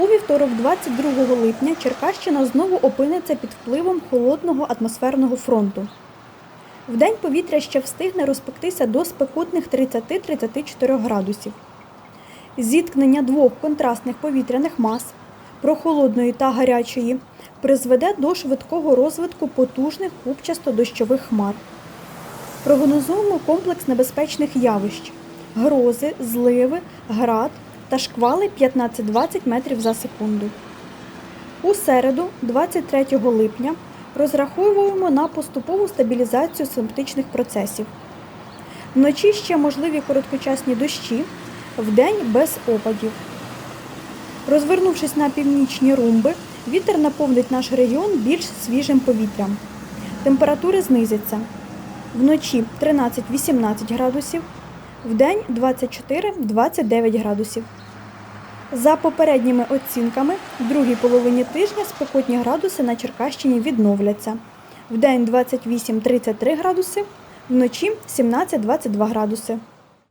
У вівторок, 22 липня, Черкащина знову опиниться під впливом холодного атмосферного фронту. Вдень повітря ще встигне розпектися до спекотних 30-34 градусів. Зіткнення двох контрастних повітряних мас, прохолодної та гарячої, призведе до швидкого розвитку потужних купчасто-дощових хмар. Прогнозуємо комплекс небезпечних явищ: грози, зливи, град та шквали 15-20 метрів за секунду. У середу, 23 липня, розраховуємо на поступову стабілізацію синоптичних процесів. Вночі ще можливі короткочасні дощі, вдень без опадів. Розвернувшись на північні румби, вітер наповнить наш регіон більш свіжим повітрям. Температури знизяться. Вночі 13-18 градусів, вдень 24-29 градусів. За попередніми оцінками, в другій половині тижня спекотні градуси на Черкащині відновляться. Вдень 28-33 градуси, вночі 17-22 градуси.